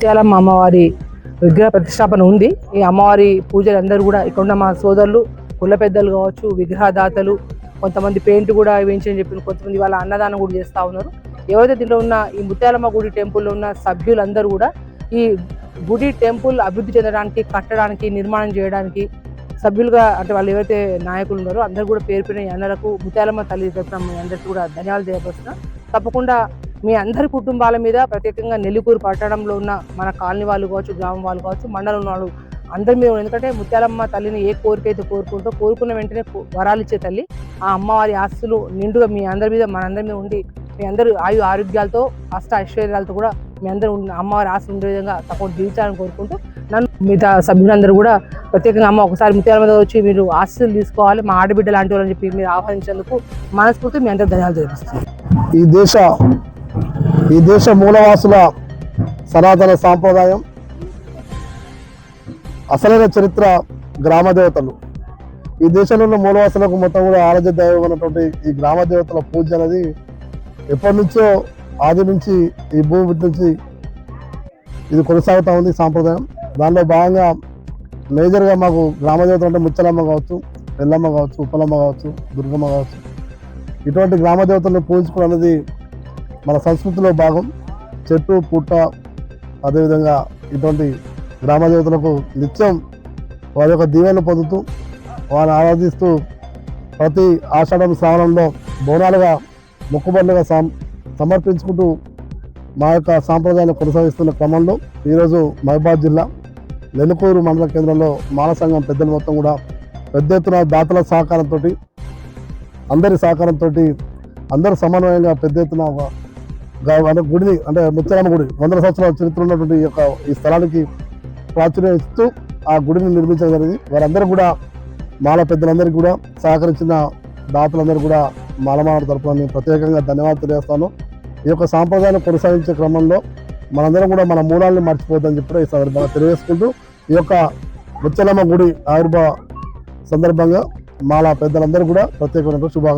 ముత్యాలమ్మ అమ్మవారి విగ్రహ ప్రతిష్టాపన ఉంది. ఈ అమ్మవారి పూజలు అందరూ కూడా ఇక్కడ ఉన్న మా సోదరులు కుల పెద్దలు కావచ్చు విగ్రహదాతలు కొంతమంది పెయింట్ కూడా వేయించని చెప్పి కొంతమంది వాళ్ళ అన్నదానం కూడా చేస్తూ ఉన్నారు. ఎవరైతే దీంట్లో ఉన్న ఈ ముత్యాలమ్మ గుడి టెంపుల్లో ఉన్న సభ్యులందరూ కూడా ఈ గుడి టెంపుల్ అభివృద్ధి చెందడానికి కట్టడానికి నిర్మాణం చేయడానికి సభ్యులుగా అంటే వాళ్ళు ఎవరైతే నాయకులు ఉన్నారో అందరూ కూడా పేరు పేరున అన్నలకు ముత్యాలమ్మ తల్లి తరఫున అందరికీ కూడా ధన్యవాదాలు తెలియపరుస్తున్నాం. తప్పకుండా మీ అందరి కుటుంబాల మీద ప్రత్యేకంగా నెల్లికూరు పట్టణంలో ఉన్న మన కాలనీ వాళ్ళు కావచ్చు గ్రామం వాళ్ళు కావచ్చు మండలం వాళ్ళు అందరి మీద ఎందుకంటే ముత్యాలమ్మ తల్లిని ఏ కోరిక అయితే కోరుకుంటూ కోరుకున్న వెంటనే వరాలు ఇచ్చే తల్లి. ఆ అమ్మవారి ఆస్తులు నిండుగా మీ అందరి మీద మనందరి మీద ఉండి మీ అందరూ ఆయు ఆరోగ్యాలతో అష్ట ఐశ్వర్యాలతో కూడా మీ అందరూ అమ్మవారి ఆశ ఉండే విధంగా సపోర్ట్ జీవించాలని కోరుకుంటూ నన్ను మిగతా సభ్యులందరూ కూడా ప్రత్యేకంగా అమ్మ ఒకసారి ముత్యాల మీద వచ్చి మీరు ఆశలు తీసుకోవాలి మా ఆడబిడ్డ లాంటి వాళ్ళని చెప్పి మీరు ఆహ్వానించేందుకు మనస్ఫూర్తి మీ అందరూ ధన్యవాదాలు తెలిపిస్తాను ఈ దేశ ఈ దేశ మూలవాసుల సనాతన సాంప్రదాయం అసలైన చరిత్ర గ్రామ దేవతలు ఈ దేశంలో ఉన్న మూలవాసులకు మొత్తం కూడా ఆరాధ్య దైవం ఉన్నటువంటి ఈ గ్రామ దేవతల పూజ అనేది ఎప్పటి నుంచో ఆది నుంచి ఈ భూమి నుంచి ఇది కొనసాగుతూ ఉంది సాంప్రదాయం. దానిలో భాగంగా మేజర్గా మాకు గ్రామదేవతలు అంటే ముచ్చలమ్మ కావచ్చు ఎల్లమ్మ కావచ్చు ఉప్పలమ్మ కావచ్చు దుర్గమ్మ కావచ్చు. ఇటువంటి గ్రామ దేవతలను పూజించుకోవడం అనేది మన సంస్కృతిలో భాగం చెట్టు పుట్ట అదేవిధంగా ఇటువంటి గ్రామ దేవతలకు నిత్యం వారి యొక్క దీవెనలు పొందుతూ వారిని ఆరాధిస్తూ ప్రతి ఆషాఢం శ్రావణంలో బోనాలుగా మొక్కుబడులుగా సమర్పించుకుంటూ మా యొక్క సాంప్రదాయాన్ని కొనసాగిస్తున్న క్రమంలో ఈరోజు మహబాద్ జిల్లా నెలకూరు మండల కేంద్రంలో మాల సంఘం పెద్దలు మొత్తం కూడా పెద్ద ఎత్తున దాతల సహకారంతో అందరి సహకారంతో అందరూ సమన్వయంగా పెద్ద ఎత్తున అంటే గుడిని అంటే ముత్యాలమ్మ గుడి వందల సంవత్సరాల చరిత్ర ఉన్నటువంటి యొక్క ఈ స్థలానికి ప్రాచుర్యం ఇస్తూ ఆ గుడిని నిర్మించడం జరిగింది. వారందరూ కూడా మాల పెద్దలందరికీ కూడా సహకరించిన దాతలందరూ కూడా మాలమాల తరపున నేను ప్రత్యేకంగా ధన్యవాదాలు తెలియజేస్తాను. ఈ యొక్క సాంప్రదాయాన్ని కొనసాగించే క్రమంలో మనందరం కూడా మన మూలాలను మర్చిపోద్దని చెప్పి ఈ సందర్భంగా తెలియజేసుకుంటూ ఈ యొక్క ముత్యాలమ్మ గుడి ఆవిర్భావ సందర్భంగా మాల పెద్దలందరూ కూడా ప్రత్యేకమైన శుభాకాంక్షలు